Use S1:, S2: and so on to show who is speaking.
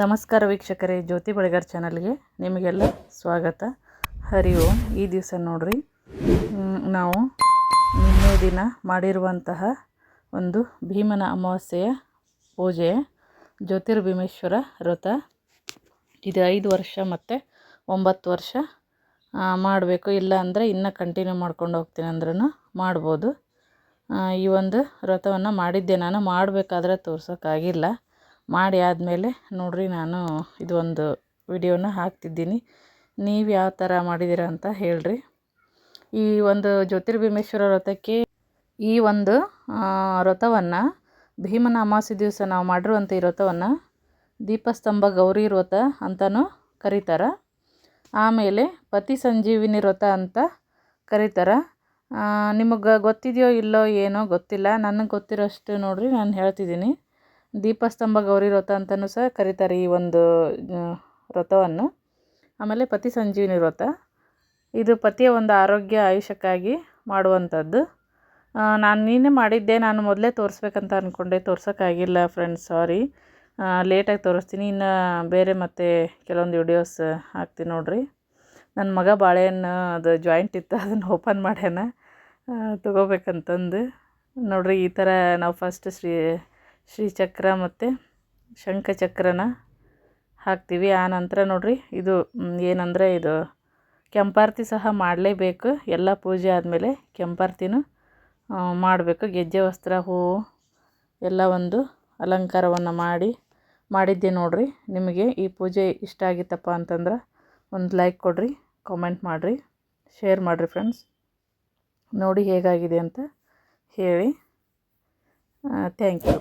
S1: ನಮಸ್ಕಾರ ವೀಕ್ಷಕರೇ, ಜ್ಯೋತಿ ಬಳಿಗಾರ್ ಚಾನಲ್ಗೆ ನಿಮಗೆಲ್ಲ ಸ್ವಾಗತ. ಹರಿ ಓಂ. ಈ ದಿವಸ ನೋಡ್ರಿ ನಾವು ನಿನ್ನೆ ದಿನ ಮಾಡಿರುವಂತಹ ಒಂದು ಭೀಮನ ಅಮಾವಾಸ್ಯೆಯ ಪೂಜೆ ಜ್ಯೋತಿರ್ಭೀಮೇಶ್ವರ ವ್ರತ. ಇದು ಐದು ವರ್ಷ ಮತ್ತು ಒಂಬತ್ತು ವರ್ಷ ಮಾಡಬೇಕು. ಇಲ್ಲ ಅಂದರೆ ಇನ್ನೂ ಕಂಟಿನ್ಯೂ ಮಾಡ್ಕೊಂಡು ಹೋಗ್ತೀನಿ ಅಂದ್ರೂ ಮಾಡ್ಬೋದು. ಈ ಒಂದು ವ್ರತವನ್ನು ಮಾಡಿದ್ದೆ ನಾನು. ಮಾಡಬೇಕಾದ್ರೆ ತೋರ್ಸೋಕ್ಕಾಗಿಲ್ಲ ಮಾಡಿ ಆದಮೇಲೆ ನೋಡ್ರಿ ನಾನು ಇದು ಒಂದು ವಿಡಿಯೋನ ಹಾಕ್ತಿದ್ದೀನಿ. ನೀವು ಯಾವ ಥರ ಮಾಡಿದ್ದೀರ ಅಂತ ಹೇಳ್ರಿ. ಈ ಒಂದು ಜ್ಯೋತಿರ್ಭೀಮೇಶ್ವರ ವ್ರತಕ್ಕೆ ಈ ಒಂದು ವ್ರತವನ್ನು ಭೀಮನ ಅಮಾವಾಸ್ಯೆ ದಿವಸ ನಾವು ಮಾಡಿರುವಂಥ ಈ ವ್ರತವನ್ನು ದೀಪಸ್ತಂಭ ಗೌರಿ ವ್ರತ ಅಂತಲೂ ಕರೀತಾರೆ. ಆಮೇಲೆ ಪತಿ ಸಂಜೀವಿನಿ ವ್ರತ ಅಂತ ಕರೀತಾರೆ. ನಿಮಗೆ ಗೊತ್ತಿದೆಯೋ ಇಲ್ಲೋ ಏನೋ ಗೊತ್ತಿಲ್ಲ. ನನಗೆ ಗೊತ್ತಿರೋಷ್ಟು ನೋಡಿರಿ ನಾನು ಹೇಳ್ತಿದ್ದೀನಿ. ದೀಪಸ್ತಂಭ ಗೌರಿ ವ್ರತ ಅಂತಲೂ ಸಹ ಕರೀತಾರೆ ಈ ಒಂದು ವ್ರತವನ್ನು. ಆಮೇಲೆ ಪತಿ ಸಂಜೀವಿನಿ ವ್ರತ. ಇದು ಪತಿಯ ಒಂದು ಆರೋಗ್ಯ ಆಯುಷ್ಯಕ್ಕಾಗಿ ಮಾಡುವಂಥದ್ದು. ನಾನು ನೀನೇ ಮಾಡಿದ್ದೆ, ನಾನು ಮೊದಲೇ ತೋರಿಸ್ಬೇಕಂತ ಅಂದ್ಕೊಂಡೆ ತೋರ್ಸೋಕ್ಕಾಗಿಲ್ಲ ಫ್ರೆಂಡ್ಸ್, ಸಾರಿ. ಲೇಟಾಗಿ ತೋರಿಸ್ತೀನಿ. ಇನ್ನು ಬೇರೆ ಮತ್ತೆ ಕೆಲವೊಂದು ವಿಡಿಯೋಸ್ ಹಾಕ್ತೀನಿ ನೋಡಿರಿ. ನನ್ನ ಮಗ ಬಾಳೆಹಣ್ಣು, ಅದು ಜಾಯಿಂಟ್ ಇತ್ತು, ಅದನ್ನು ಓಪನ್ ಮಾಡ್ಯಾನ. ತಗೋಬೇಕಂತಂದು. ನೋಡ್ರಿ, ಈ ಥರ ನಾವು ಫಸ್ಟ್ ಶ್ರೀ ಶ್ರೀಚಕ್ರ ಮತ್ತು ಶಂಖಚಕ್ರನ ಹಾಕ್ತೀವಿ. ಆ ನಂತರ ನೋಡಿರಿ, ಇದು ಏನಂದರೆ ಇದು ಕೆಂಪಾರತಿ ಸಹ ಮಾಡಲೇಬೇಕು. ಎಲ್ಲ ಪೂಜೆ ಆದಮೇಲೆ ಕೆಂಪಾರತಿನೂ ಮಾಡಬೇಕು. ಗೆಜ್ಜೆ, ವಸ್ತ್ರ ಹೂವು ಎಲ್ಲ ಒಂದು ಅಲಂಕಾರವನ್ನು ಮಾಡಿ, ಮಾಡಿದ್ದೆ ನೋಡಿರಿ. ನಿಮಗೆ ಈ ಪೂಜೆ ಇಷ್ಟ ಆಗಿತ್ತಪ್ಪ ಅಂತಂದ್ರೆ ಒಂದು ಲೈಕ್ ಕೊಡಿರಿ ಕಾಮೆಂಟ್ ಮಾಡಿರಿ ಶೇರ್ ಮಾಡಿರಿ ಫ್ರೆಂಡ್ಸ್ ನೋಡಿ ಹೇಗಾಗಿದೆ ಅಂತ ಹೇಳಿ ಥ್ಯಾಂಕ್ ಯು